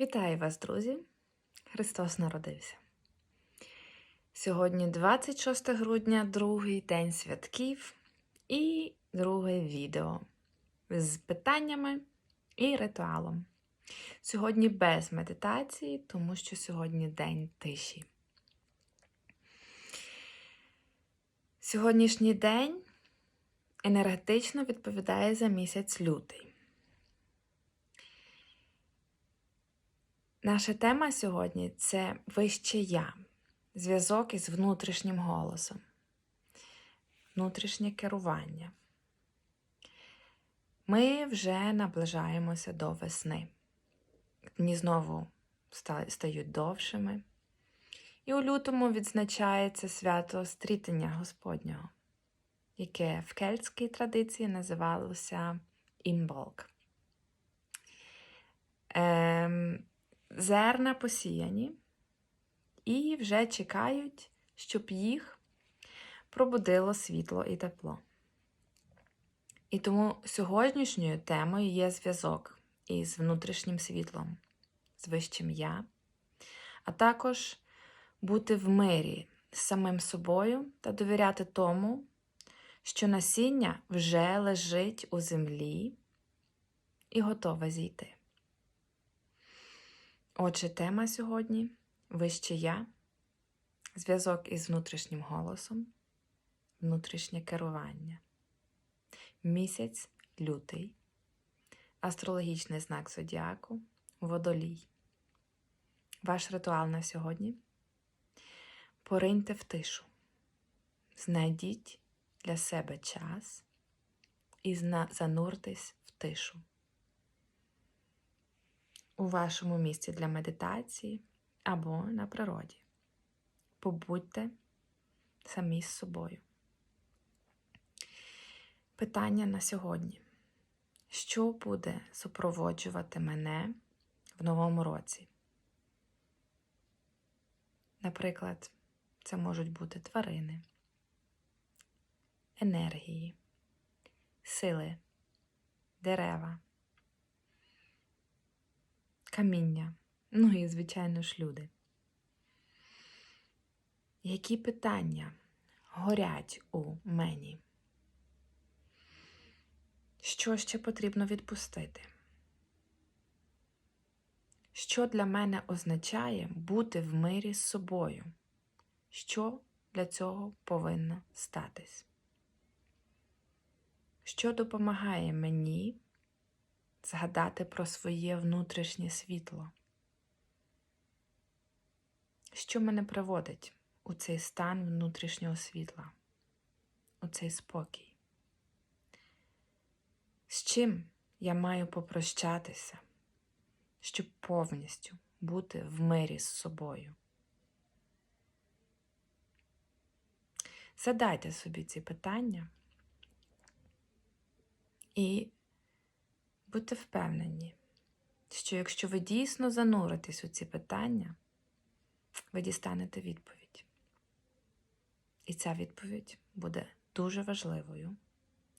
Вітаю вас, друзі! Христос народився. Сьогодні 26 грудня, другий день святків і друге відео з питаннями і ритуалом. Сьогодні без медитації, тому що сьогодні день тиші. Сьогоднішній день енергетично відповідає за місяць лютий. Наша тема сьогодні це вище я, зв'язок із внутрішнім голосом, внутрішнє керування. Ми вже наближаємося до весни. Дні знову стають довшими. І у лютому відзначається свято стрітення Господнього, яке в кельтській традиції називалося імболк. Ем, зерна посіяні і вже чекають, щоб їх пробудило світло і тепло. І тому сьогоднішньою темою є зв'язок із внутрішнім світлом, з вищим я, а також бути в мирі з самим собою та довіряти тому, що насіння вже лежить у землі і готове зійти. Отже, тема сьогодні вище я, зв'язок із внутрішнім голосом, внутрішнє керування. Місяць лютий, астрологічний знак зодіаку, водолій. Ваш ритуал на сьогодні. Пориньте в тишу, знайдіть для себе час і зануртесь в тишу у вашому місці для медитації або на природі. Побудьте самі з собою. Питання на сьогодні. Що буде супроводжувати мене в новому році? Наприклад, це можуть бути тварини, енергії, сили, дерева, каміння, ну і, звичайно ж, люди. Які питання горять у мені? Що ще потрібно відпустити? Що для мене означає бути в мирі з собою? Що для цього повинно статись? Що допомагає мені згадати про своє внутрішнє світло? Що мене приводить у цей стан внутрішнього світла, у цей спокій? З чим я маю попрощатися, щоб повністю бути в мирі з собою? Задайте собі ці питання і будьте впевнені, що якщо ви дійсно зануритесь у ці питання, ви дістанете відповідь. І ця відповідь буде дуже важливою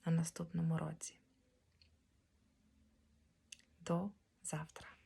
на наступному році. До завтра.